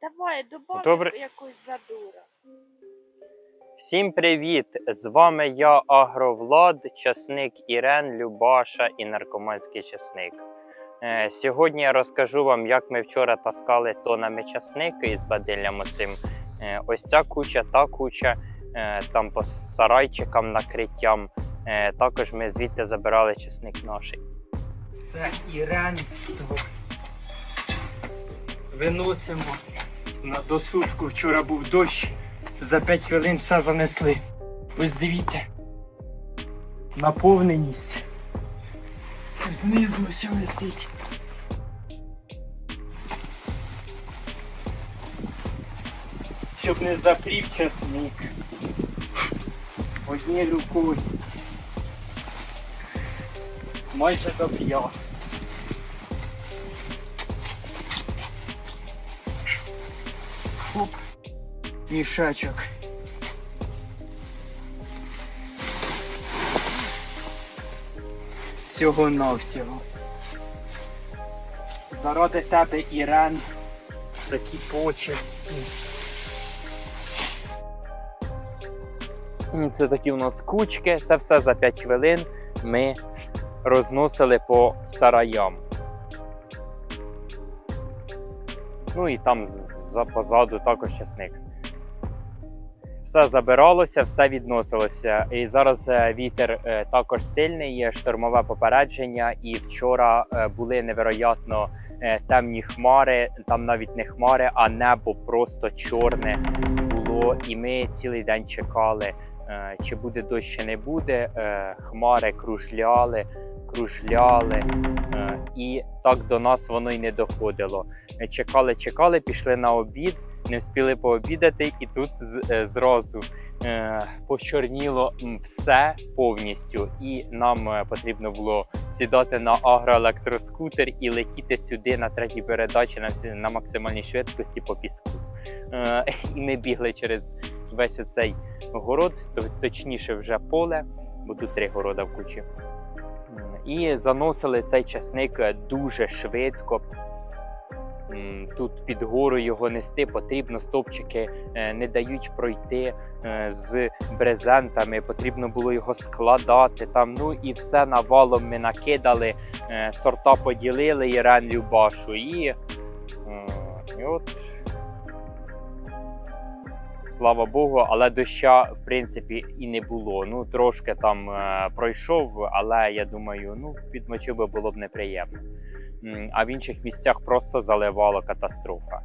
Давай, добавь Добре. якусь задура. Всім привіт! З вами я, Агровлад, часник Ірен, Любаша і наркоманський часник. Е, Сьогодні я розкажу вам, як ми вчора таскали тонами часники із бадиллям оцим. Е, Ось ця куча, та куча, е, там по сарайчикам, накриттям. Е, Також ми звідти забирали часник наш. Це іренство. Виносимо на досушку. Вчора був дощ. За 5 хвилин все занесли. Ось дивіться. Наповненість. Знизу все висить. Щоб не запрів часник. Однією рукою. Майже зап'яв. Хоп, мішечок. Всього навсього. Заради тебе, Ірен, такі почесті. Це такі у нас кучки. Це все за 5 хвилин ми розносили по сараям. Ну і там за позаду також часник. Все забиралося, все відносилося. І зараз е, вітер е, також сильний, є штормове попередження. І вчора е, були невероятно темні хмари. Там навіть не хмари, а небо просто чорне було. І ми цілий день чекали, чи буде дощ, чи не буде. Е, Хмари кружляли, кружляли, е, і так до нас воно й не доходило. Чекали, чекали, пішли на обід, не встигли пообідати, і тут е, зразу е, почорніло все повністю. І нам е, потрібно було сідати на агроелектроскутер і летіти сюди на третій передачі на, максимальній швидкості по піску. Е, і ми бігли через весь оцей город, точніше вже поле, бо тут три города в кучі. І заносили цей часник е, дуже швидко. Тут під гору його нести потрібно, стовпчики е, не дають пройти е, з брезентами, потрібно було його складати там. Ну і все навалом ми накидали, сорта поділили Ірен Любашу. І, і от слава Богу, але доща в принципі і не було. Ну трошки там е, пройшов, але я думаю, ну підмочив би було б неприємно. А в інших місцях просто заливало катастрофа.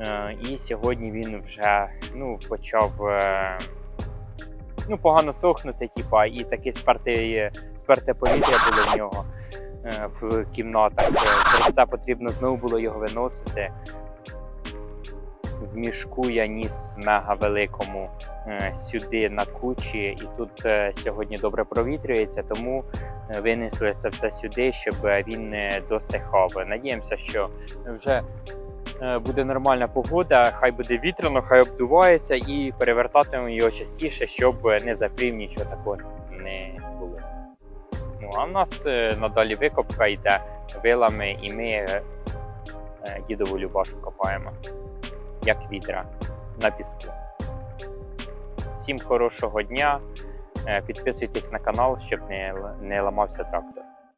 Е, І сьогодні він вже ну, почав е, ну, погано сохнути, типа, і таке сперте, сперте повітря було в нього е, в кімнатах. Е, Через це потрібно знову було його виносити. Мішку я ніс мега великому е, сюди на кучі, і тут е, сьогодні добре провітрюється, тому е, винесли це все сюди, щоб він не досихав. Надіємося, що вже буде нормальна погода, хай буде вітряно, хай обдувається і перевертатимемо його частіше, щоб не запрів нічого такого не було. Ну а в нас надалі викопка йде вилами, і ми дідову любашу копаємо як відра на піску. Всім хорошого дня. Е, Підписуйтесь на канал, щоб не, не ламався трактор.